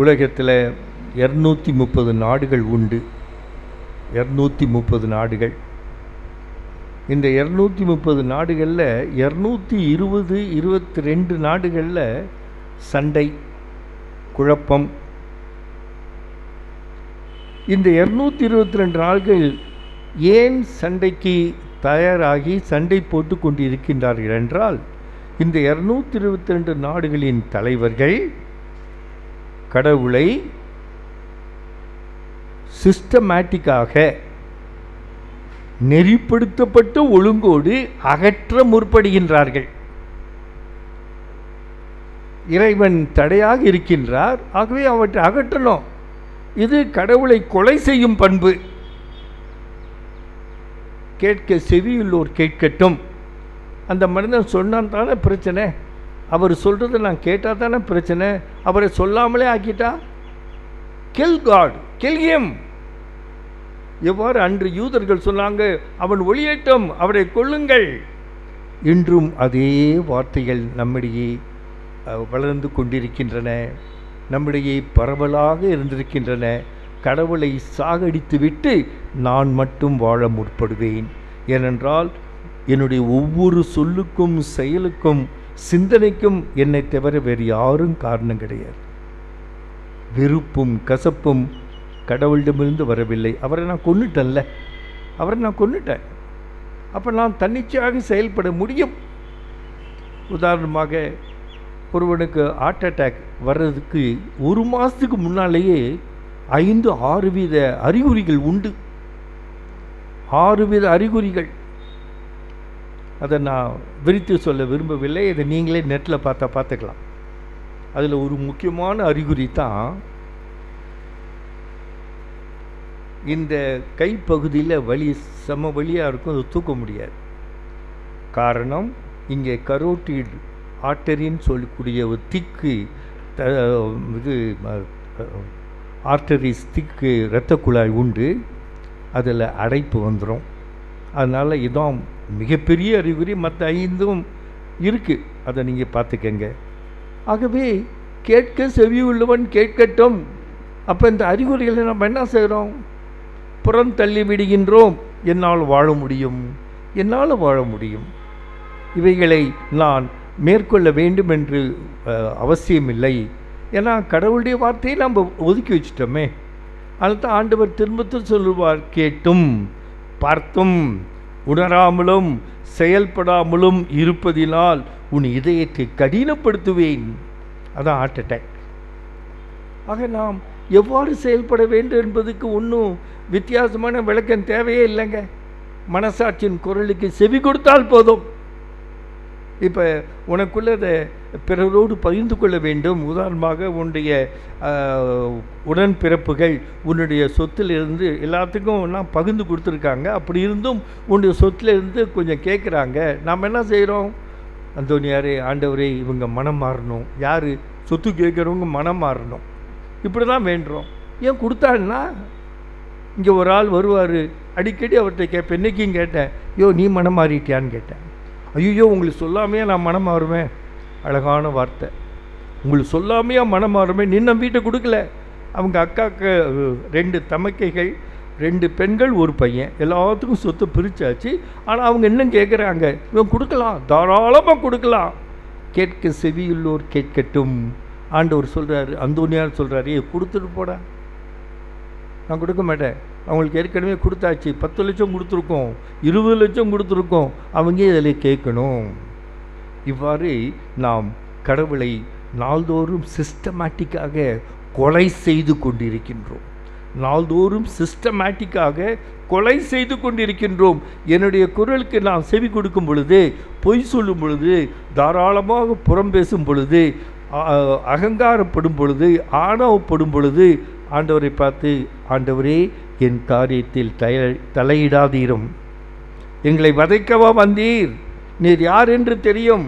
உலகத்தில் இரநூத்தி முப்பது நாடுகள் உண்டு. இரநூத்தி முப்பது நாடுகள். இந்த இரநூத்தி முப்பது நாடுகளில் இரநூத்தி இருபது இருபத்தி ரெண்டு நாடுகளில் சண்டை குழப்பம். இந்த இரநூத்தி இருபத்தி ரெண்டு நாடுகள் ஏன் சண்டைக்கு தயாராகி சண்டை போட்டு கொண்டிருக்கின்றார்கள் என்றால் இந்த இரநூத்தி இருபத்தி ரெண்டு நாடுகளின் தலைவர்கள் கடவுளை சிஸ்டமேட்டிக்காக நெறிப்படுத்தப்பட்ட ஒழுங்கோடு அகற்ற முற்படுகின்றார்கள். இறைவன் தடையாக இருக்கின்றார். ஆகவே அவற்றை அகற்றணும். இது கடவுளை கொலை செய்யும் பண்பு. கேட்க செவியுள்ளோர் கேட்கட்டும். அந்த மனிதன் சொன்னான் தானே பிரச்சனை? அவர் சொல்கிறத நான் கேட்டால் தானே பிரச்சனை? அவரை சொல்லாமலே ஆக்கிட்டா? கெல் காட் கெல்கியம் எவ்வாறு அன்று யூதர்கள் சொன்னாங்க அவன் ஒளியேட்டும் அவரை கொள்ளுங்கள் இன்றும் அதே வார்த்தைகள் நம்மிடையே வளர்ந்து கொண்டிருக்கின்றன. நம்மிடையே பரவலாக இருந்திருக்கின்றன. கடவுளை சாகடித்துவிட்டு நான் மட்டும் வாழ முற்படுவேன். ஏனென்றால் என்னுடைய ஒவ்வொரு சொல்லுக்கும் செயலுக்கும் சிந்தனைக்கும் என்னை தவிர வேறு யாரும் காரணம் கிடையாது. வெறுப்பும் கசப்பும் கடவுளிடமிருந்து வரவில்லை. அவரை நான் கொன்னுட்டேன்ல. அவரை நான் கொன்னுட்டேன். அப்போ நான் தன்னிச்சையாக செயல்பட முடியும். உதாரணமாக ஒருவனுக்கு ஹார்ட் அட்டாக் வர்றதுக்கு ஒரு மாதத்துக்கு முன்னாலேயே ஐந்து ஆறு வித அறிகுறிகள் உண்டு. ஆறு வித அறிகுறிகள். அதை நான் விரித்து சொல்ல விரும்பவில்லை. இதை நீங்களே நெட்டில் பார்த்தா பார்த்துக்கலாம். அதில் ஒரு முக்கியமான அறிகுறி தான் இந்த கைப்பகுதியில் வலி செம வழியாக இருக்கும் அது தூக்க முடியாது. காரணம் இங்கே கரோட்டிட் ஆர்டரின்னு சொல்லக்கூடிய ஒரு திக்கு த இது ஆர்டரிஸ் திக்கு இரத்த குழாய் உண்டு. அதில் அடைப்பு வந்துடும் அதனால் இதான் மிகப்பெரிய அறிகுறி மற்ற ஐந்தும் இருக்குது அதை நீங்கள் பார்த்துக்கங்க. ஆகவே கேட்க செவி உள்ளவன் கேட்கட்டும். அப்போ இந்த அறிகுறிகளை நம்ம என்ன செய்கிறோம் புறம் தள்ளி விடுகின்றோம். என்னால் வாழ முடியும். என்னால் வாழ முடியும். இவைகளை நான் மேற்கொள்ள வேண்டும் என்று அஹ், அவசியமில்லை. ஏன்னா கடவுளுடைய வார்த்தையை நம்ம ஒதுக்கி வச்சிட்டோமே. அதுதான் ஆண்டவர் திரும்பத்தில் சொல்லுவார் கேட்டும் பார்த்தும். உணராமலும் செயல்படாமலும் இருப்பதினால் உன் இதயத்தை கடினப்படுத்துவேன். அதான் ஹார்ட் அட்டாக் ஆக நாம் எவ்வாறு செயல்பட வேண்டும் என்பதுக்கு ஒன்றும் வித்தியாசமான விளக்கம் தேவையே இல்லைங்க. மனசாட்சியின் குரலுக்கு செவி கொடுத்தால் போதும். இப்போ உனக்குள்ளதை பிறரோடு பகிர்ந்து கொள்ள வேண்டும். உதாரணமாக உன்னுடைய உடன்பிறப்புகள் உன்னுடைய சொத்திலிருந்து எல்லாத்துக்கும் எல்லாம் பகிர்ந்து கொடுத்துருக்காங்க. அப்படி இருந்தும் உன்னுடைய சொத்திலிருந்து கொஞ்சம் கேட்குறாங்க நாம் என்ன செய்கிறோம் அந்தோனியாரே ஆண்டவரே இவங்க மனம் மாறணும். யார்? சொத்து கேட்குறவங்க மனம் மாறணும். இப்படி தான் வேண்டுறோம். ஏன் கொடுத்தான்னா இங்கே ஒரு ஆள் வருவார். அடிக்கடி அவர்கிட்ட கேட்பேன் என்னைக்கும் கேட்டேன்? ஐயோ நீ மனம் மாறிட்டியான்னு கேட்டேன். ஐயோ உங்களுக்கு சொல்லாமையே நான் மனம் மாறுவேன்? அழகான வார்த்தை. உங்களுக்கு சொல்லாமையா மனம் மாறுவேன்? நின்ன வீட்டை கொடுக்கல. அவங்க அக்காக்கு ரெண்டு தமக்கைகள் ரெண்டு பெண்கள் ஒரு பையன். எல்லாத்துக்கும் சொத்து பிரித்தாச்சு ஆனால் அவங்க இன்னும் கேட்குறாங்க இவன் கொடுக்கலாம் தாராளமாக கொடுக்கலாம். கேட்க செவியுள்ளோர் கேட்கட்டும். ஆண்டவர் சொல்கிறாரு அந்தோனியார் சொல்கிறாரு கொடுத்துட்டு போடா. நான் கொடுக்க மாட்டேன். அவங்களுக்கு ஏற்கனவே கொடுத்தாச்சு. பத்து லட்சம் கொடுத்துருக்கோம். இருபது லட்சம் கொடுத்துருக்கோம். அவங்க இதில் கேட்கணும். இவ்வாறு நாம் கடவுளை நாள்தோறும் சிஸ்டமேட்டிக்காக கொலை செய்து கொண்டிருக்கின்றோம். நாள்தோறும் சிஸ்டமேட்டிக்காக கொலை செய்து கொண்டிருக்கின்றோம். என்னுடைய குரலுக்கு நான் செவி கொடுக்கும் பொழுது பொய் சொல்லும் பொழுது தாராளமாக புறம் பேசும் பொழுது அகங்காரப்படும் பொழுது ஆணவப்படும் பொழுது ஆண்டவரை பார்த்து ஆண்டவரே என் காரியத்தில் தலையிடாதீரும். எங்களை வதைக்கவா வந்தீர்? நீர் யார் என்று தெரியும்.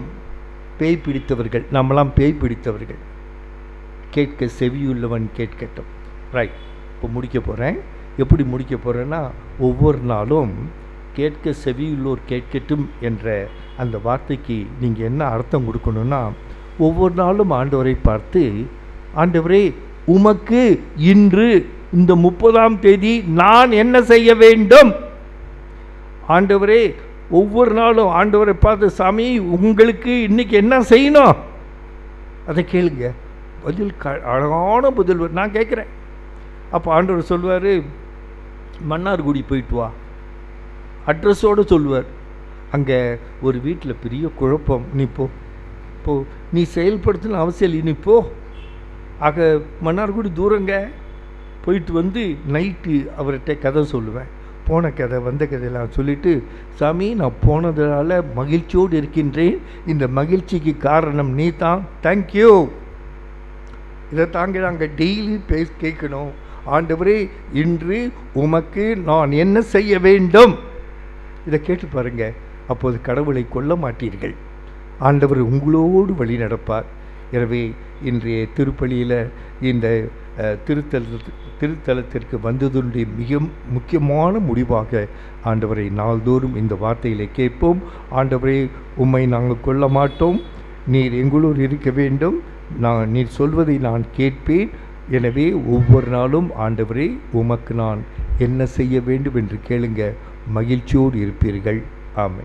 பேய் பிடித்தவர்கள் நம்மளாம் பேய் பிடித்தவர்கள். கேட்க செவியுள்ளவன் கேட்கட்டும். ரைட் இப்போ முடிக்க போகிறேன் எப்படி முடிக்க போகிறேன்னா ஒவ்வொரு நாளும் கேட்க செவியுள்ளோர் கேட்கட்டும் என்ற அந்த வார்த்தைக்கு நீங்கள் என்ன அர்த்தம் கொடுக்கணும்னா ஒவ்வொரு நாளும் ஆண்டவரை பார்த்து ஆண்டவரே உமக்கு இன்று இந்த முப்பதாம் தேதி நான் என்ன செய்ய வேண்டும்? ஆண்டவரே ஒவ்வொரு நாளும் ஆண்டவரை பார்த்து சாமி உங்களுக்கு இன்னைக்கு என்ன செய்யணும்? அதை கேளுங்க. பதில் க அழகான பதில் நான் கேட்குறேன். அப்போ ஆண்டவர் சொல்வார் மன்னார்குடி போயிட்டு வா. அட்ரஸோடு சொல்லுவார் அங்கே ஒரு வீட்டில் பெரிய குழப்பம். நீ போ போ. நீ செயல்படுத்தின அவசியம் இல்லை. நீ போ. ஆக மன்னார்குடி தூரங்க. போயிட்டு வந்து நைட்டு அவர்கிட்ட கதை சொல்லுவேன். போன கதை வந்த கதையெல்லாம் சொல்லிவிட்டு சாமி நான் போனதுனால மகிழ்ச்சியோடு இருக்கின்றேன். இந்த மகிழ்ச்சிக்கு காரணம் நீ தான் தேங்க்யூ இதை தாங்க நாங்கள் டெய்லி பேச கேட்கணும். ஆண்டவரே இன்று உமக்கு நான் என்ன செய்ய வேண்டும்? இதை கேட்டு பாருங்க. அப்போது கடவுளை கொல்ல மாட்டீர்கள். ஆண்டவர் உங்களோடு வழி நடப்பார். எனவே இன்றைய திருப்பலியில் இந்த திருத்தலத்து திருத்தல திருத்தலத்திற்கு வந்ததுடைய மிக முக்கியமான முடிவாக ஆண்டவரை நாள்தோறும் இந்த வார்த்தைகளை கேட்போம். ஆண்டவரை உம்மை நாங்கள் கொள்ள மாட்டோம். நீர் எங்களூர் இருக்க வேண்டும். நான் நீர் சொல்வதை நான் கேட்பேன். எனவே ஒவ்வொரு நாளும் ஆண்டவரே உமக்கு நான் என்ன செய்ய வேண்டும் என்று கேளுங்க. மகிழ்ச்சியோடு இருப்பீர்கள். ஆமை